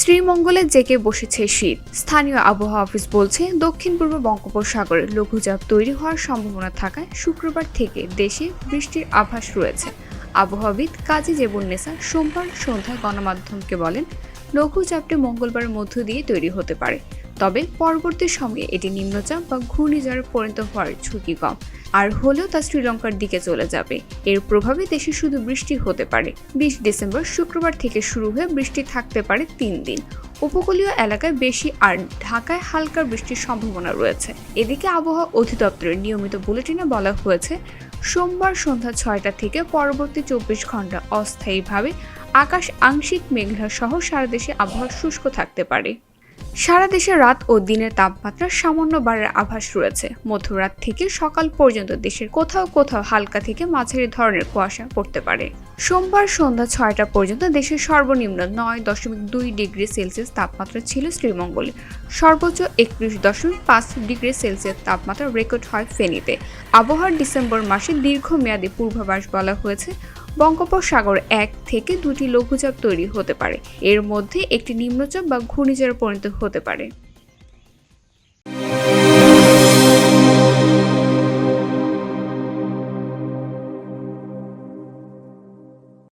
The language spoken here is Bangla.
শ্রীমঙ্গলে জেকে বসেছে শীত। স্থানীয় আবহাওয়া অফিস বলছে, দক্ষিণ পূর্ব বঙ্গোপসাগরে লঘুচাপ তৈরি হওয়ার সম্ভাবনা থাকায় শুক্রবার থেকে দেশে বৃষ্টির আভাস রয়েছে। আবহাওয়াবিদ কাজী জেবুন্নেসা সোমবার সন্ধ্যায় গণমাধ্যমকে বলেন, লঘুচাপটি মঙ্গলবারের মধ্য দিয়ে তৈরি হতে পারে, তবে পরবর্তী সময়ে এটি নিম্নচাপ বা ঘূর্ণিঝড়ে পরিণত হওয়ার ঝুঁকি কম। আর হলেও তা শ্রীলঙ্কার দিকে চলে যাবে। এর প্রভাবে দেশে শুধু বৃষ্টি হতে পারে। বিশ ডিসেম্বর শুক্রবার থেকে শুরু হয়ে বৃষ্টি থাকতে পারে তিন দিন। উপকূলীয় এলাকায় বেশি আর ঢাকায় হালকা বৃষ্টির সম্ভাবনা রয়েছে। এদিকে আবহাওয়া অধিদপ্তরের নিয়মিত বুলেটিনে বলা হয়েছে, সোমবার সন্ধ্যা ছয়টা থেকে পরবর্তী চব্বিশ ঘণ্টা অস্থায়ীভাবে আকাশ আংশিক মেঘলা সহ সারা দেশে আবহাওয়া শুষ্ক থাকতে পারে। সারা দেশে রাত ও দিনের তাপমাত্রা সামান্য বাড়ার আভাস রয়েছে। মধ্যরাত থেকে সকাল পর্যন্ত দেশের কোথাও কোথাও হালকা থেকে মাঝারি ধরনের কুয়াশা পড়তে পারে। সোমবার সন্ধ্যা ছয়টা পর্যন্ত দেশের সর্বনিম্ন নয় দশমিক দুই ডিগ্রি সেলসিয়াস তাপমাত্রা ছিল শ্রীমঙ্গলে। সর্বোচ্চ একত্রিশ দশমিক পাঁচ ডিগ্রি সেলসিয়াস তাপমাত্রা রেকর্ড হয় ফেনীতে। আবহাওয়ার ডিসেম্বর মাসে দীর্ঘমেয়াদী পূর্বাভাস বলা হয়েছে বঙ্গোপসাগর এক থেকে দুটি লঘুচাপ তৈরি হতে পারে। এর মধ্যে একটি নিম্নচাপ বা ঘূর্ণিঝড়ে পরিণত হতে পারে।